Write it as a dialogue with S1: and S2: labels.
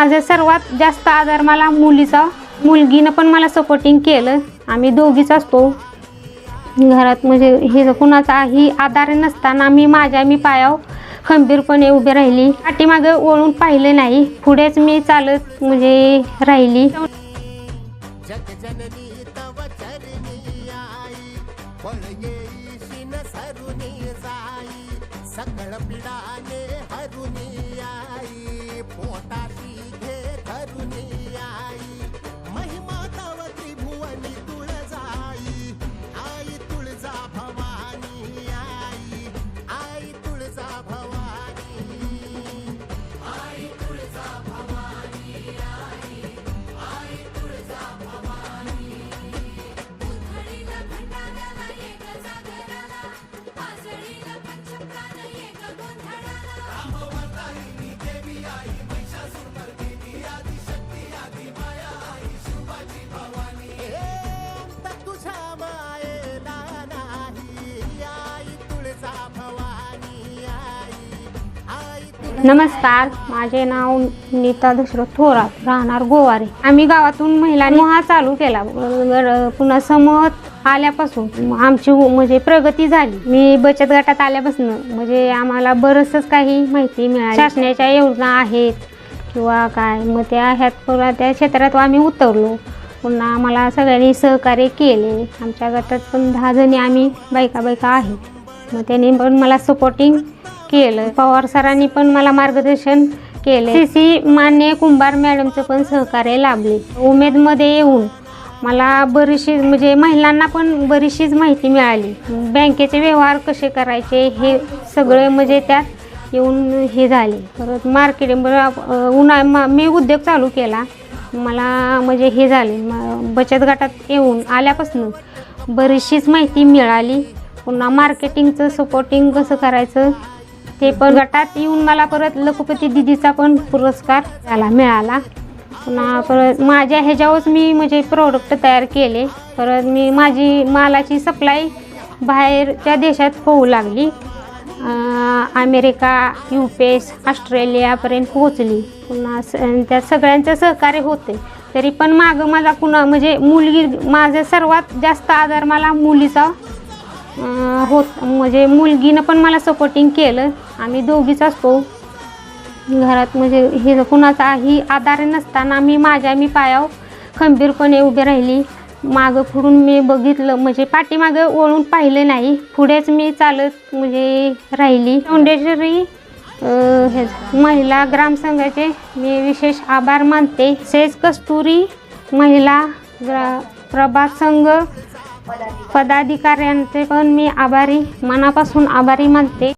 S1: माझं सर्वात जास्त आधार मला मुलीचा मुलगीनं पण मला सपोर्टिंग केलं. आम्ही दोघीच असतो. घरात म्हणजे हे कुणाचाही आधार नसताना मी माझ्या मी पायावर खंबीरपणे उभी राहिली. पाठीमागे ओळून पाहिलं नाही. पुढेच मी चालत म्हणजे राहिली.
S2: जगजननी Hallelujah.
S1: नमस्कार माझे नाव नीता दशरथ थोरात राहणार गोवारे. आम्ही गावातून महिलांनी हा चालू केला. पुन्हा समत आल्यापासून आमची म्हणजे प्रगती झाली. मी बचत गटात आल्यापासून म्हणजे आम्हाला बरंचसं काही माहिती मिळाली. शासनाच्या योजना आहेत किंवा काय मग त्या ह्यात पुन्हा त्या क्षेत्रात आम्ही उतरलो. पुन्हा आम्हाला सगळ्यांनी सहकार्य केले. आमच्या गटात पण दहा जणी आम्ही बायका बायका आहेत. मग त्यांनी पण मला सपोर्टिंग केलं. पवार सरांनी पण मला मार्गदर्शन केले. सी सी मान्य कुंभार मॅडमचं पण सहकार्य लाभले. उमेदमध्ये येऊन मला बरीचशी म्हणजे महिलांना पण बरीचशीच माहिती मिळाली. बँकेचे व्यवहार कसे करायचे हे सगळे म्हणजे त्यात येऊन हे झाले. परत मार्केटिंग उन्हा मा- मी उद्योग चालू केला. मला म्हणजे हे झाले. बचत गटात येऊन आल्यापासून बरीचशीच माहिती मिळाली. पुन्हा मार्केटिंगचं सपोर्टिंग कसं करायचं ते पण गटात येऊन मला परत लखपती दिदीचा पण पुरस्कार त्याला मिळाला. पुन्हा परत माझ्या ह्याच्यावरच मी म्हणजे प्रोडक्ट तयार केले. परत मी माझी मालाची सप्लाय बाहेरच्या देशात होऊ लागली. अमेरिका यू पी एस ऑस्ट्रेलियापर्यंत पोहोचली. पुन्हा स त्या सगळ्यांचं सहकार्य होते. तरी पण मागं माझा कुणा म्हणजे मुलगी माझं सर्वात जास्त आधार मला मुलीचा होत म्हणजे मुलगीनं पण मला सपोर्टिंग केलं. आम्ही दोघीच असतो. घरात म्हणजे हे कुणाचाही आधार नसताना मी माझ्या मी पायावर खंबीरपणे उभी राहिली. मागं पुढून मी बघितलं म्हणजे पाठीमागं ओळून पाहिलं नाही. पुढेच मी चालत म्हणजे राहिली. फाउंडेशरी हे महिला ग्रामसंघाचे मी विशेष आभार मानते. सेज कस्तुरी महिला ग्रा प्रभात संघ पदाधिकाऱ्यांचे पण मी आभारी मनापासून आभारी मानते.